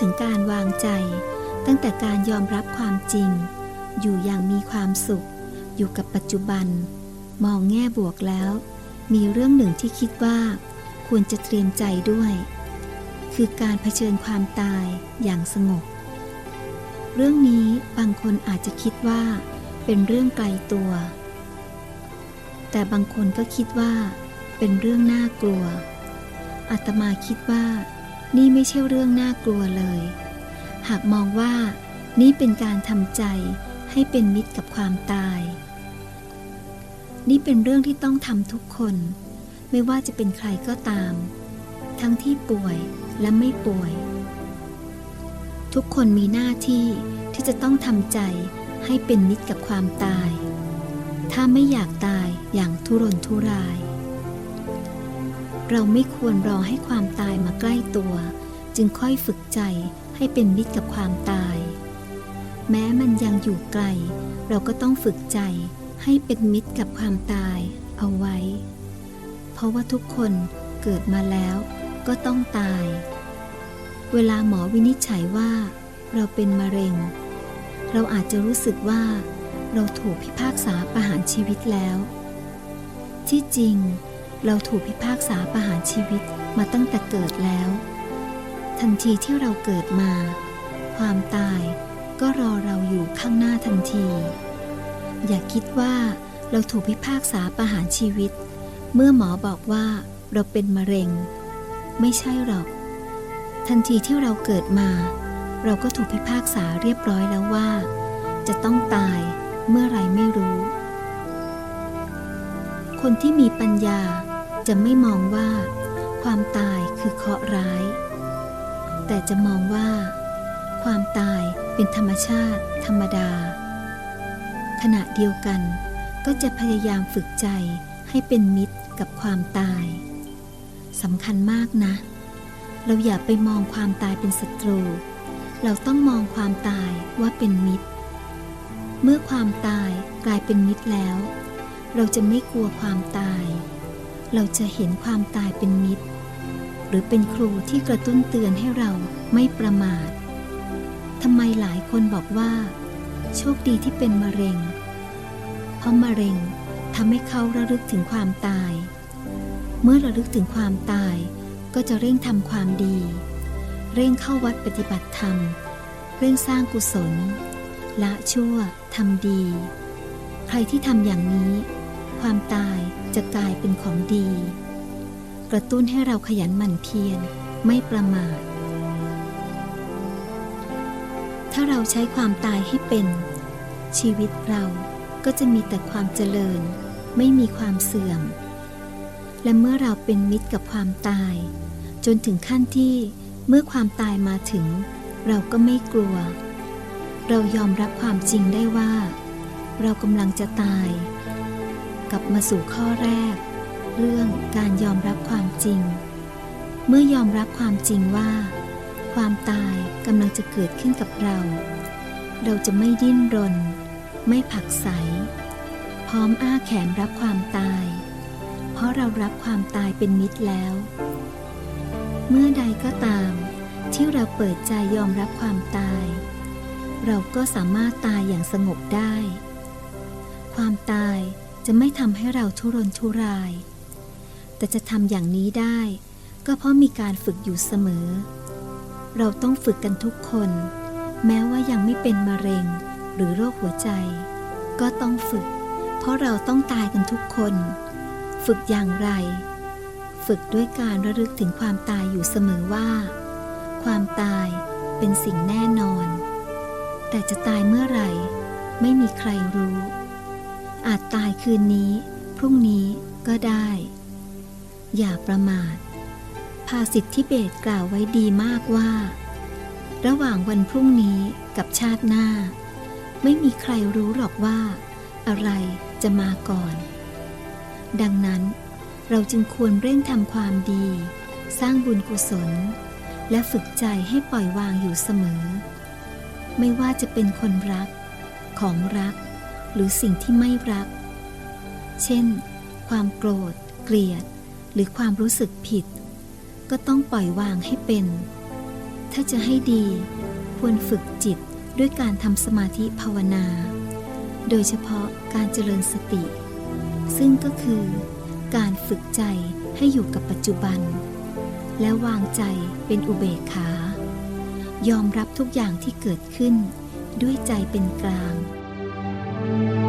ถึงการวางใจ ตั้งแต่การยอมรับความจริง อยู่อย่างมีความสุข อยู่กับปัจจุบัน มองแง่บวกแล้ว มีเรื่องหนึ่งที่คิดว่า ควรจะเตรียมใจด้วย คือการเผชิญความตายอย่างสงบ เรื่องนี้บางคนอาจจะคิดว่า เป็นเรื่องไกลตัว แต่บางคนก็คิดว่า เป็นเรื่องน่ากลัวอาตมาคิดว่า นี่ไม่ใช่เรื่องน่ากลัวเลย หากมองว่านี่เป็นการทำใจให้เป็นมิตรกับความตาย นี่เป็นเรื่องที่ต้องทำทุกคน ไม่ว่าจะเป็นใครก็ตาม ทั้งที่ป่วยและไม่ป่วย ทุกคนมีหน้าที่ที่จะต้องทำใจให้เป็นมิตรกับความตาย ถ้าไม่อยากตายอย่างทุรนทุราย เราไม่ควรรอให้ความตายมาใกล้ตัว จึงค่อยฝึกใจให้เป็นมิตรกับความตาย แม้มันยังอยู่ไกล เราก็ต้องฝึกใจให้เป็นมิตรกับความตายเอาไว้ เพราะว่าทุกคนเกิดมาแล้วก็ต้องตาย เวลาหมอวินิจฉัยว่า เราเป็นมะเร็ง เราอาจจะรู้สึกว่า เราถูกพิพากษาประหารชีวิตแล้ว ที่จริง เราถูกพิพากษาประหารชีวิตมาตั้งแต่เกิดแล้ว ทันทีที่เราเกิดมา ความตายก็รอเราอยู่ข้างหน้าทันที อย่าคิดว่าเราถูกพิพากษาประหารชีวิต เมื่อหมอบอกว่าเราเป็นมะเร็ง ไม่ใช่หรอก ทันทีที่เราเกิดมา เราก็ถูกพิพากษาเรียบร้อยแล้วว่า จะต้องตายเมื่อไรไม่รู้ คนที่มีปัญญา จะไม่มองว่า ความตายคือเคราะห์ร้าย แต่จะมองว่า ความตายเป็นธรรมชาติ ธรรมดา ขณะเดียวกันก็จะพยายามฝึกใจให้เป็นมิตรกับความตายสำคัญมากนะ เราอย่าไปมองความตายเป็นศัตรู เราต้องมองความตายว่าเป็นมิตร เมื่อความตายกลายเป็นมิตรแล้ว เราจะไม่กลัวความตาย เราจะเห็นความตายเป็นมิตร หรือเป็นครูที่กระตุ้นเตือนให้เราไม่ประมาททำไมหลายคนบอกว่า โชคดีที่เป็นมะเร็ง เพราะมะเร็งทำให้เขาระลึกถึงความตาย เมื่อระลึกถึงความตาย ก็จะเร่งทำความดี เร่งเข้าวัดปฏิบัติธรรม เร่งสร้างกุศล ละชั่วทำดี ใครที่ทำอย่างนี้ ความตายจะกลายเป็นของดี กระตุ้นให้เราขยันหมั่นเพียรไม่ประมาท ถ้าเราใช้ความตายให้เป็น ชีวิตเราก็จะมีแต่ความเจริญ ไม่มีความเสื่อม และเมื่อเราเป็นมิตรกับความตาย จนถึงขั้นที่เมื่อความตายมาถึง เราก็ไม่กลัว เรายอมรับความจริงได้ว่า เรากำลังจะตาย กลับมาสู่ข้อแรก เรื่องการยอมรับความจริง เมื่อยอมรับความจริงว่า ความตายกำลังจะเกิดขึ้นกับเรา เราจะไม่ดิ้นรน ไม่ผักใส พร้อมอ้าแขนรับความตาย เพราะเรารับความตายเป็นมิตรแล้ว เมื่อใดก็ตาม ที่เราเปิดใจยอมรับความตาย เราก็สามารถตายอย่างสงบได้ ความตาย จะไม่ทำให้เราทุรนทุราย แต่จะทำอย่างนี้ได้ ก็เพราะมีการฝึกอยู่เสมอ เราต้องฝึกกันทุกคน แม้ว่ายังไม่เป็นมะเร็งหรือโรคหัวใจ ก็ต้องฝึก เพราะเราต้องตายกันทุกคน ฝึกอย่างไร ฝึกด้วยการระลึกถึงความตายอยู่เสมอว่า ความตายเป็นสิ่งแน่นอน แต่จะตายเมื่อไหร่ ไม่มีใครรู้ อาจตายคืนนี้ พรุ่งนี้ก็ได้ อย่าประมาท ภาสิทธิเบตกล่าวไว้ดีมากว่า ระหว่างวันพรุ่งนี้กับชาติหน้า ไม่มีใครรู้หรอกว่า อะไรจะมาก่อน ดังนั้นเราจึงควรเร่งทำความดี สร้างบุญกุศล และฝึกใจให้ปล่อยวางอยู่เสมอ ไม่ว่าจะเป็นคนรักของรัก หรือสิ่งที่ไม่รัก เช่น ความโกรธ เกลียด หรือความรู้สึกผิด ก็ต้องปล่อยวางให้เป็น ถ้าจะให้ดี ควรฝึกจิตด้วยการทำสมาธิภาวนา โดยเฉพาะการเจริญสติ ซึ่งก็คือ การฝึกใจให้อยู่กับปัจจุบัน และวางใจเป็นอุเบกขา ยอมรับทุกอย่างที่เกิดขึ้นด้วยใจเป็นกลาง thank you